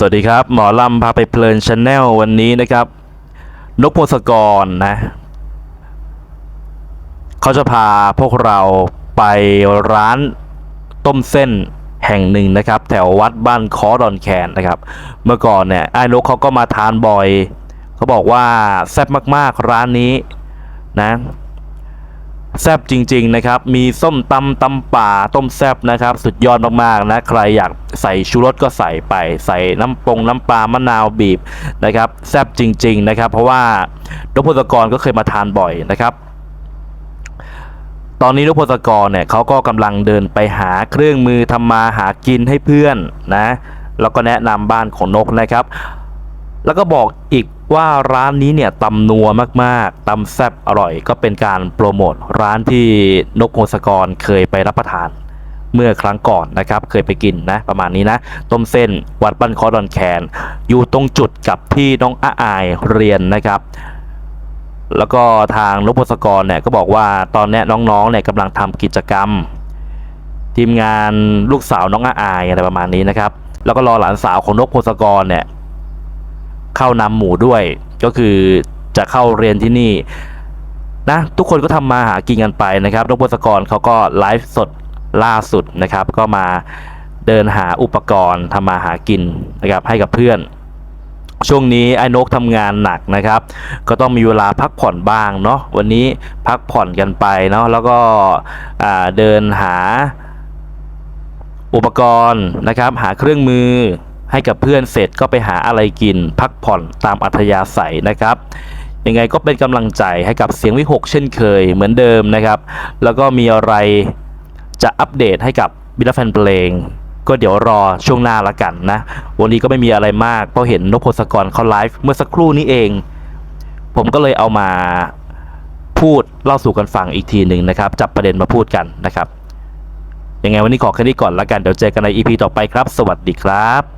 สวัสดีครับ หมอลำพาไปเพลินชาแนลวันนี้นะครับ นกพศกรนะ เขาจะพาพวกเราไปร้านต้มเส้นแห่งหนึ่งนะครับ แถววัดบ้านคอดอนแคนนะครับ เมื่อก่อนเนี่ยไอ้นกเขาก็มาทานบ่อย เขาบอกว่าแซ่บมากๆร้านนี้นะ แซบจริง ๆ นะครับ มีส้มตำตำป่าต้มแซบนะครับ สุดยอดมากๆนะใครอยากใส่ชูรสก็ใส่ไป ใส่น้ำปงน้ำปลามะนาวบีบนะครับแซบจริง ๆ นะครับ เพราะว่านพพลกรก็เคยมาทานบ่อยนะครับตอนนี้นพพลกรเนี่ยเขาก็กำลังเดินไปหาเครื่องมือทำมาหากินให้เพื่อนนะแล้วก็แนะนำบ้านของนกนะครับ แล้วก็บอกอีกว่าร้านนี้เนี่ยตำนัวมากๆตำแซ่บอร่อย ก็เป็นการโปรโมทร้านที่นกพงศกรเคยไปรับประทาน เมื่อครั้งก่อนนะครับ เคยไปกินนะ ประมาณนี้นะ ต้มเส้นวัดบ้านคอดอนแคนอยู่ตรงจุดกับที่น้องอาอายเรียนนะครับแล้วก็ทางนกพงศกรเนี่ยก็บอกว่าตอนนี้น้องๆเนี่ยกำลังทำกิจกรรม ทีมงานลูกสาวน้องอาอายอะไรประมาณนี้นะครับ แล้วก็รอหลานสาวของนกพงศกรเนี่ย เข้านำหมู่ด้วย ก็คือจะเข้าเรียนที่นี่นะทุกคนก็ทำมาหากินกันไปนะครับดรสกรเขาก็ไลฟ์สดล่าสุดนะครับ ก็มาเดินหาอุปกรณ์ทำมาหากินนะครับให้กับเพื่อน ช่วงนี้ไอ้นกทำงานหนักนะครับ ก็ต้องมีเวลาพักผ่อนบ้างเนาะวันนี้พักผ่อนกันไปเนาะแล้วก็เดินหาอุปกรณ์นะครับ หาเครื่องมือ ให้กับเพื่อนเสร็จก็ไปหาอะไรกิน พักผ่อนตามอัธยาศัยนะครับยังไงก็เป็นกำลังใจให้กับเสียงวิหกเช่นเคยเหมือนเดิมนะครับ แล้วก็มีอะไรจะอัปเดตให้กับบิลแฟนเพลง ก็เดี๋ยวรอช่วงหน้าละกันนะ วันนี้ก็ไม่มีอะไรมากเพราะเห็นนพพลสกรเขาไลฟ์เมื่อสักครู่นี้เอง ผมก็เลยเอามาพูดเล่าสู่กันฟังอีกทีหนึ่งนะครับ จับประเด็นมาพูดกันนะครับยังไงวันนี้ขอแค่นี้ก่อนละกันเดี๋ยวเจอกันใน EP ต่อไปครับ สวัสดีครับ